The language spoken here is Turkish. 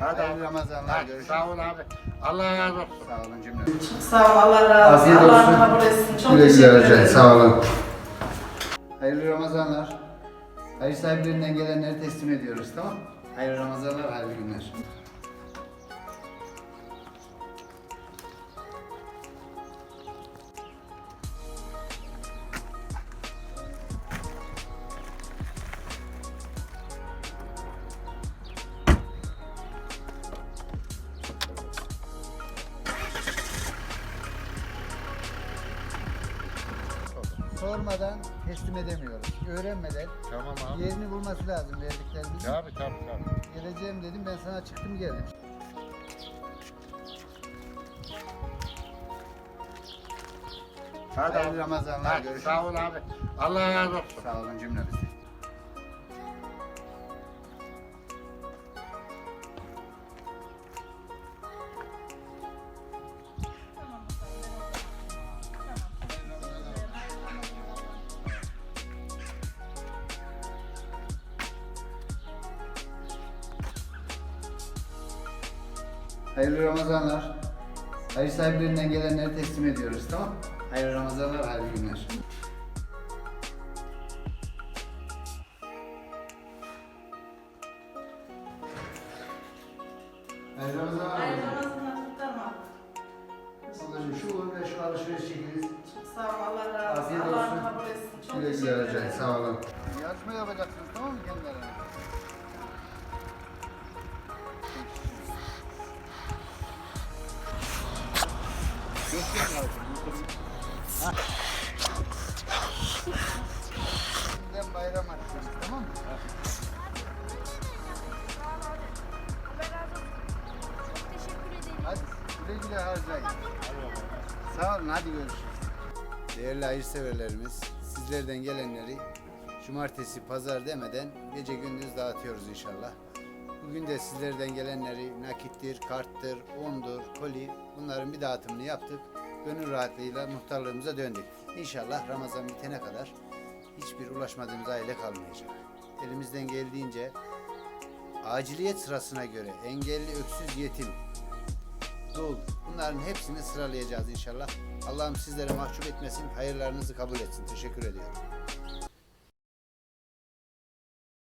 Hadi Hayırlı abi. Ramazanlar. Görüşürüz. Sağ ol abi. Allah razı olsun. Sağ olun cümle. Sağ ol, Allah razı olsun. Afiyet Allah olsun. kabul etsin. Çok Güle güle teşekkür harcayın. ederim. Sağ olun. Hayırlı Ramazanlar. Hayır sahiplerinden gelenleri teslim ediyoruz tamam mı? Hayırlı Ramazanlar, hayırlı günler. Sormadan teslim edemiyoruz. Öğrenmeden Tamam abi. yerini bulması lazım verdiklerimizin. Tabii tabii tabii. Geleceğim dedim ben sana çıktım geldim. Hadi Hayırlı abi. Ramazanlar. Görüşürüz. Sağ ol abi. Allah razı olsun. Sağ olun cümlemiz. Hayırlı Ramazanlar. Hayır sahiplerinden gelenleri teslim ediyoruz tamam? Hayırlı Ramazanlar, hayırlı günler. Hayırlı Ramazanlar. Hayırlı Ramazanlar, tamam. Ablacığım şu uğur ve şu alışveriş çekiniz. Sağ ol, Allah razı olsun. Afiyet Allah olsun. kabul etsin. Çok Güle teşekkür ederim. Sağ olun. Yarışma yapacaksınız tamam mı kendilerine? Şimdiden bayram açıyoruz tamam mı? Sağ olun hadi görüşürüz. Değerli hayırseverlerimiz, sizlerden gelenleri cumartesi, pazar demeden gece gündüz dağıtıyoruz inşallah. Bugün de sizlerden gelenleri nakittir, karttır, ondur, koli bunların bir dağıtımını yaptık. Gönül rahatlığıyla muhtarlığımıza döndük. İnşallah Ramazan bitene kadar hiçbir ulaşmadığımız aile kalmayacak. Elimizden geldiğince aciliyet sırasına göre engelli, öksüz, yetim, dul bunların hepsini sıralayacağız inşallah. Allah'ım sizlere mahcup etmesin, hayırlarınızı kabul etsin. Teşekkür ediyorum.